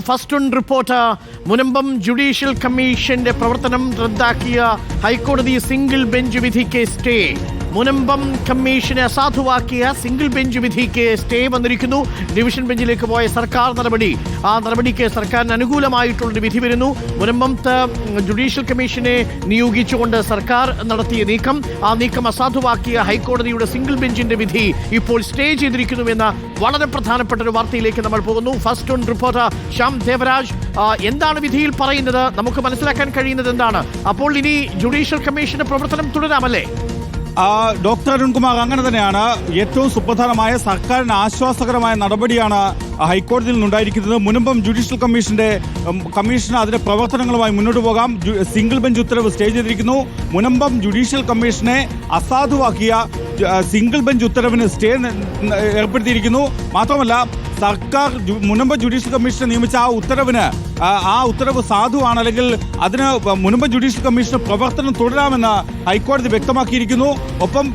First on report Munambam judicial കമ്മീഷന്റെ പ്രവർത്തനം റദ്ദാക്കിയ ഹൈക്കോടതി സിംഗിൾ ബെഞ്ച് വിധിക്ക് സ്റ്റേ. മുനമ്പം കമ്മീഷനെ അസാധുവാക്കിയ സിംഗിൾ ബെഞ്ച് വിധിക്ക് സ്റ്റേ വന്നിരിക്കുന്നു. ഡിവിഷൻ ബെഞ്ചിലേക്ക് പോയ സർക്കാർ നടപടി. ആ നടപടിക്ക് സർക്കാരിന് അനുകൂലമായിട്ടുള്ളൊരു വിധി വരുന്നു. മുനമ്പത്ത് ജുഡീഷ്യൽ കമ്മീഷനെ നിയോഗിച്ചുകൊണ്ട് സർക്കാർ നടത്തിയ നീക്കം ആ നീക്കം അസാധുവാക്കിയ ഹൈക്കോടതിയുടെ സിംഗിൾ ബെഞ്ചിന്റെ വിധി ഇപ്പോൾ സ്റ്റേ ചെയ്തിരിക്കുന്നുവെന്ന വളരെ പ്രധാനപ്പെട്ട ഒരു വാർത്തയിലേക്ക് നമ്മൾ പോകുന്നു. First on reporter Shyam Devaraj എന്താണ് വിധിയിൽ പറയുന്നത്? നമുക്ക് മനസ്സിലാക്കാൻ കഴിയുന്നത് എന്താണ്? അപ്പോൾ ഇനി ജുഡീഷ്യൽ കമ്മീഷന്റെ പ്രവർത്തനം തുടരാമല്ലേ? ഡോക്ടർ അരുൺകുമാർ അങ്ങനെ തന്നെയാണ്. ഏറ്റവും സുപ്രധാനമായ സർക്കാരിന് ആശ്വാസകരമായ നടപടിയാണ് ഹൈക്കോടതിയിൽ നിന്നുണ്ടായിരിക്കുന്നത്. മുൻപം ജുഡീഷ്യൽ കമ്മീഷന്റെ കമ്മീഷൻ അതിന്റെ പ്രവർത്തനങ്ങളുമായി മുന്നോട്ട് പോകാം. സിംഗിൾ ബെഞ്ച് ഉത്തരവ് സ്റ്റേ ചെയ്തിരിക്കുന്നു. മുനമ്പം ജുഡീഷ്യൽ കമ്മീഷനെ അസാധുവാക്കിയ സിംഗിൾ ബെഞ്ച് ഉത്തരവിന് സ്റ്റേ ഏർപ്പെടുത്തിയിരിക്കുന്നു. മാത്രമല്ല സർക്കാർ മുനമ്പം ജുഡീഷ്യൽ കമ്മീഷനെ നിയമിച്ച ആ ഉത്തരവിന് ആ, ഉത്തരവ് സാധുവാണ് അല്ലെങ്കിൽ അതിന് മുൻപ് ജുഡീഷ്യൽ കമ്മീഷൻ പ്രവർത്തനം തുടരാമെന്ന് ഹൈക്കോടതി വ്യക്തമാക്കിയിരിക്കുന്നു. ഒപ്പം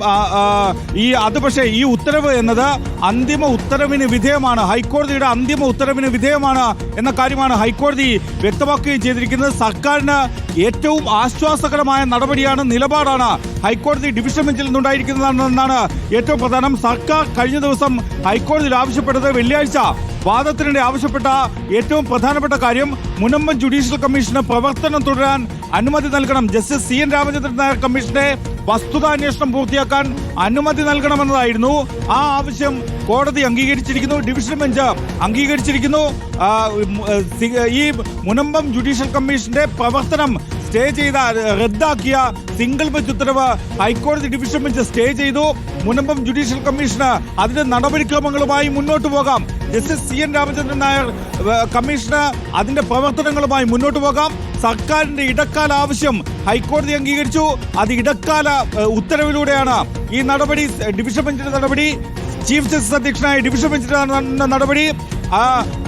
ഈ അത് പക്ഷേ ഈ ഉത്തരവ് എന്നത് അന്തിമ ഉത്തരവിന് വിധേയമാണ്. ഹൈക്കോടതിയുടെ അന്തിമ ഉത്തരവിന് വിധേയമാണ് എന്ന കാര്യമാണ് ഹൈക്കോടതി വ്യക്തമാക്കുകയും ചെയ്തിരിക്കുന്നത്. സർക്കാരിന് ഏറ്റവും ആശ്വാസകരമായ നടപടിയാണ് നിലപാടാണ് ഹൈക്കോടതി ഡിവിഷൻ ബെഞ്ചിൽ നിന്നുണ്ടായിരിക്കുന്നതെന്നാണ് ഏറ്റവും പ്രധാനം. സർക്കാർ കഴിഞ്ഞ ദിവസം ഹൈക്കോടതിയിൽ ആവശ്യപ്പെട്ടത് വെള്ളിയാഴ്ച വാദത്തിനിടെ ആവശ്യപ്പെട്ട ഏറ്റവും പ്രധാനപ്പെട്ട കാര്യം മുനമ്പം ജുഡീഷ്യൽ കമ്മീഷന് പ്രവർത്തനം തുടരാൻ അനുമതി നൽകണം. Justice C N Ramachandran Nair കമ്മീഷന്റെ വസ്തുതാന്വേഷണം പൂർത്തിയാക്കാൻ അനുമതി നൽകണമെന്നതായിരുന്നു. ആ ആവശ്യം കോടതി അംഗീകരിച്ചിരിക്കുന്നു. Division bench അംഗീകരിച്ചിരിക്കുന്നു. ഈ മുനമ്പം ജുഡീഷ്യൽ കമ്മീഷന്റെ പ്രവർത്തനം സ്റ്റേ ചെയ്ത റദ്ദാക്കിയ സിംഗിൾ ബെഞ്ച് ഉത്തരവ് ഹൈക്കോടതി ഡിവിഷൻ ബെഞ്ച് സ്റ്റേ ചെയ്തു. മുനമ്പം ജുഡീഷ്യൽ കമ്മീഷന് അതിന്റെ നടപടിക്രമങ്ങളുമായി മുന്നോട്ട് പോകാം. Justice C N Ramachandran Nair commission അതിന്റെ പ്രവർത്തനങ്ങളുമായി മുന്നോട്ട് പോകാം. സർക്കാരിന്റെ ഇടക്കാല ആവശ്യം ഹൈക്കോടതി അംഗീകരിച്ചു. അത് ഇടക്കാല ഉത്തരവിലൂടെയാണ്. ഈ നടപടി ഡിവിഷൻ ബെഞ്ചിന്റെ നടപടി ചീഫ് ജസ്റ്റിസ് അധ്യക്ഷനായ ഡിവിഷൻ ബെഞ്ചിന്റെ നടപടി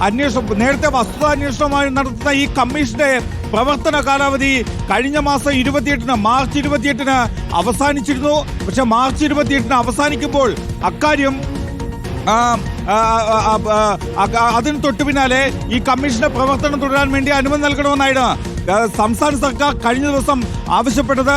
അന്വേഷണം നേരത്തെ വസ്തുതാന്വേഷണമായി നടത്തുന്ന ഈ കമ്മീഷന്റെ പ്രവർത്തന കാലാവധി കഴിഞ്ഞ മാസം ഇരുപത്തിയെട്ടിന് മാർച്ച് ഇരുപത്തിയെട്ടിന് അവസാനിച്ചിരുന്നു. പക്ഷെ മാർച്ച് ഇരുപത്തിയെട്ടിന് അവസാനിക്കുമ്പോൾ അക്കാര്യം അതിന് തൊട്ടു പിന്നാലെ ഈ കമ്മീഷന്റെ പ്രവർത്തനം തുടരാൻ വേണ്ടി അനുമതി നൽകണമെന്നായിരുന്നു സംസ്ഥാന സർക്കാർ കഴിഞ്ഞ ദിവസം ആവശ്യപ്പെട്ടത്.